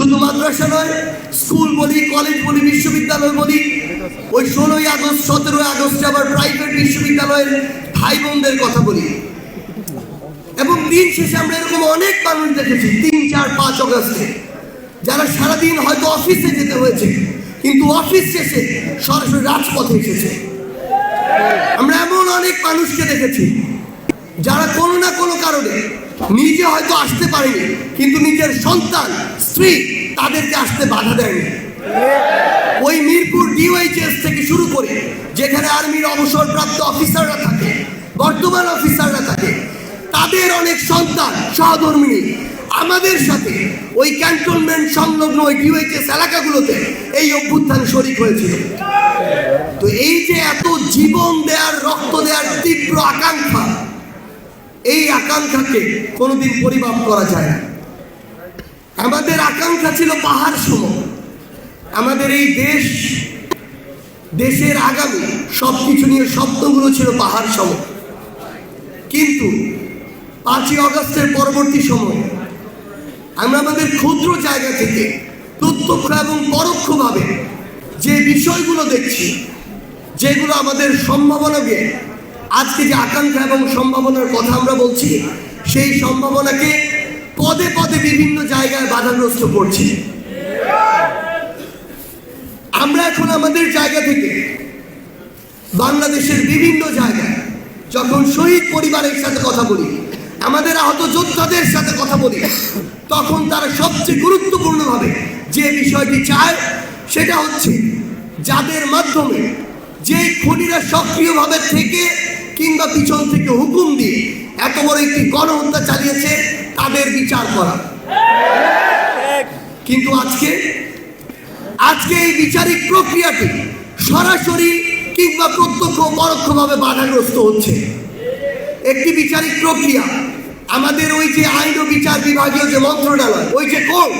শুধু মাদ্রাসা নয়, স্কুল বলি, কলেজ বলি, বিশ্ববিদ্যালয় বলি, ওই ষোলোই আগস্ট, সতেরোই আগস্টে আবার প্রাইভেট বিশ্ববিদ্যালয়ের ভাই বোনদের কথা বলি। এবং দিন শেষে আমরা এরকম অনেক মানুষ দেখেছি, তিন, চার, পাঁচ অগস্টে যারা সারাদিন হয়তো অফিসে যেতে হয়েছে, কিন্তু অফিস শেষে সরাসরি রাজপথে এসেছে। আমরা এমন অনেক মানুষকে দেখেছি, যারা কোনো না কোনো কারণে নিজে হয়তো আসতে পারেনি, কিন্তু নিজের সন্তান, স্ত্রী তাদেরকে আসতে বাধা দেয়নি। ওই মিরপুর ডিওএইচএস থেকে শুরু করে, যেখানে আর্মির অবসরপ্রাপ্ত অফিসাররা থাকে, বর্তমান অফিসাররা থাকে, তাদের অনেক সন্তান, সহধর্মিনী। আমাদের সাথে ওই ক্যান্টনমেন্ট সংলগ্ন ওই ডিওএইচএস এলাকাগুলোতে এই অভ্যুত্থান শরিক হয়েছিল। তো এই যে এত জীবন দেওয়ার রক্ত দেওয়ার তীব্র আকাঙ্ক্ষা এই আকাঙ্ক্ষাকে কোনোদিন পরিমাপ করা যায় না। আমাদের আকাঙ্ক্ষা ছিল পাহাড় সম আমাদের এই দেশ, দেশের আগামী সব কিছু নিয়ে স্বপ্নগুলো ছিল পাহাড় সম কিন্তু পাঁচই অগস্টের পরবর্তী সময় আমরা আমাদের ক্ষুদ্র জায়গা থেকে প্রত্যক্ষ এবং পরোক্ষভাবে যে বিষয়গুলো দেখছি, যেগুলো আমাদের সম্ভাবনাকে আজকে যে আকাঙ্ক্ষা এবং সম্ভাবনার কথা আমরা বলছি, সেই সম্ভাবনাকে পদে পদে বিভিন্ন জায়গায় বাধাগ্রস্ত করছি। আমরা এখন আমাদের জায়গা থেকে বাংলাদেশের বিভিন্ন জায়গায় যখন শহীদ পরিবারের সাথে কথা বলি, আমাদের আহত যোদ্ধাদের সাথে কথা বলি, তখন তারা সবচেয়ে গুরুত্বপূর্ণভাবে যে বিষয়টি চায়, সেটা হচ্ছে যাদের মাধ্যমে যে খুনিরা সক্রিয়ভাবে থেকে কিংবা পিছন থেকে হুকুম দিয়ে এত বড় একটি গণহত্যা চালিয়েছে, তাদের বিচার করা। কিন্তু আজকে আজকে এই বিচারিক প্রক্রিয়াটি সরাসরি কিংবা প্রত্যক্ষ পরোক্ষভাবে বাধাগ্রস্ত হচ্ছে। একটি বিচারিক প্রক্রিয়া, আমাদের ওই যে আইন ও বিচার বিভাগীয় যে মন্ত্রণালয়, ওই যে কোর্ট,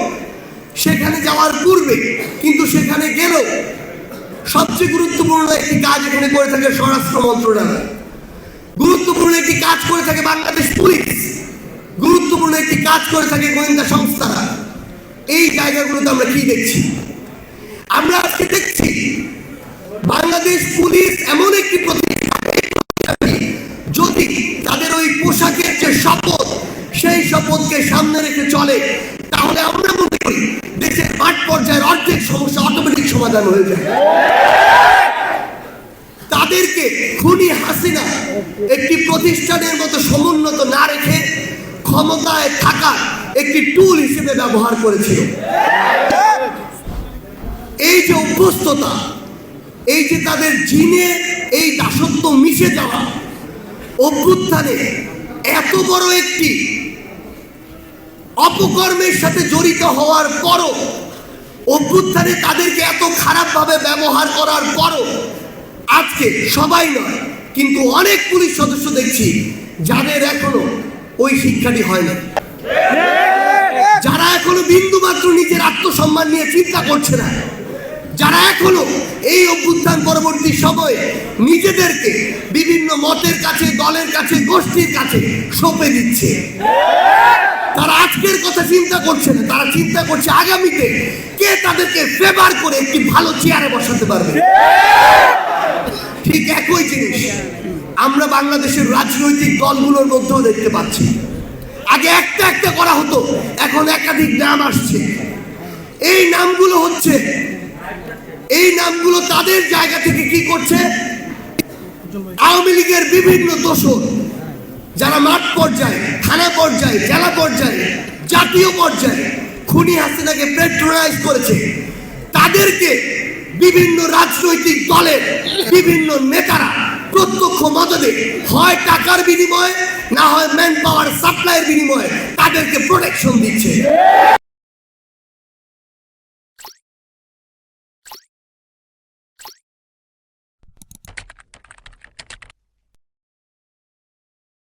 সেখানে যাওয়ার পূর্বে, কিন্তু সেখানে গেলেও সবচেয়ে গুরুত্বপূর্ণ একটি কাজ এখানে করে থাকে স্বরাষ্ট্র মন্ত্রণালয়। গুরুত্বপূর্ণ একটি কাজ করে থাকে বাংলাদেশ পুলিশ। গুরুত্বপূর্ণ একটি কাজ করে থাকে গোয়েন্দা সংস্থারা। এই জায়গাগুলোতে আমরা কি দেখছি? আমরা আজকে দেখছি বাংলাদেশ পুলিশ এমন একটি যদি তাদের ওই পোশাকের যে শপথ, সেই শপথকে সামনে রেখে চলে, তাহলে আমরা মনে করি দেশের মাঠ পর্যায়ের অর্ধেক সমস্যা অটোমেটিক সমাধান হয়ে যায়। তাদেরকে খুনি হাসিনা একটি প্রতিষ্ঠানের মতো সমুন্নত না রেখে ক্ষমতায় থাকার একটি টুল হিসেবে ব্যবহার করেছিল। এই যে অভ্যস্ততা, এই যে তাদের জিনে এই দাসত্ব মিশে যাওয়া, অভ্যুত্থানে এত বড় একটি অপকর্মের সাথে জড়িত হওয়ার পরও, অভ্যুত্থানে তাদেরকে এত খারাপভাবে ব্যবহার করার পরও আজকে সবাই নয়, কিন্তু অনেক পুলিশ সদস্য দেখছি যাদের এখনও ওই শিক্ষাটি হয় না যারা এখনও বিন্দু মাত্র নিজের আত্মসম্মান নিয়ে চিন্তা করছে না, যারা এখনও এই অভ্যুত্থান পরবর্তী সময়ে নিজেদেরকে বিভিন্ন মতের কাছে, দলের কাছে, গোষ্ঠীর কাছে সঁপে দিচ্ছে। তারা আজকের কথা চিন্তা করছে না, তারা চিন্তা করছে আগামীতে কে তাদেরকে ফেভার করে একটি ভালো চেয়ারে বসাতে পারবে। ঠিক একই জিনিস। আমরা বাংলাদেশের রাজনৈতিক দলগুলোর মধ্যেও দেখতে পাচ্ছি। আগে একটা একটা করা হতো, এখন একাধিক নাম আসছে। এই নামগুলো হচ্ছে, এই নামগুলো তাদের জায়গা থেকে কি করছে? আওয়ামী লীগের বিভিন্ন দোষর, যারা মাঠ পর্যায়ে, থানা পর্যায়ে, জেলা পর্যায়ে, জাতীয় পর্যায়ে খুনি হাসিনাকে পেট্রোলাইজ করেছে, তাদেরকে বিভিন্ন রাজনৈতিক দলের বিভিন্ন নেতারা প্রত্যক্ষ মদদে হয় টাকার বিনিময়ে, না হয় ম্যান পাওয়ার সাপ্লাইয়ের বিনিময়ে তাদেরকে প্রোটেকশন দিচ্ছে।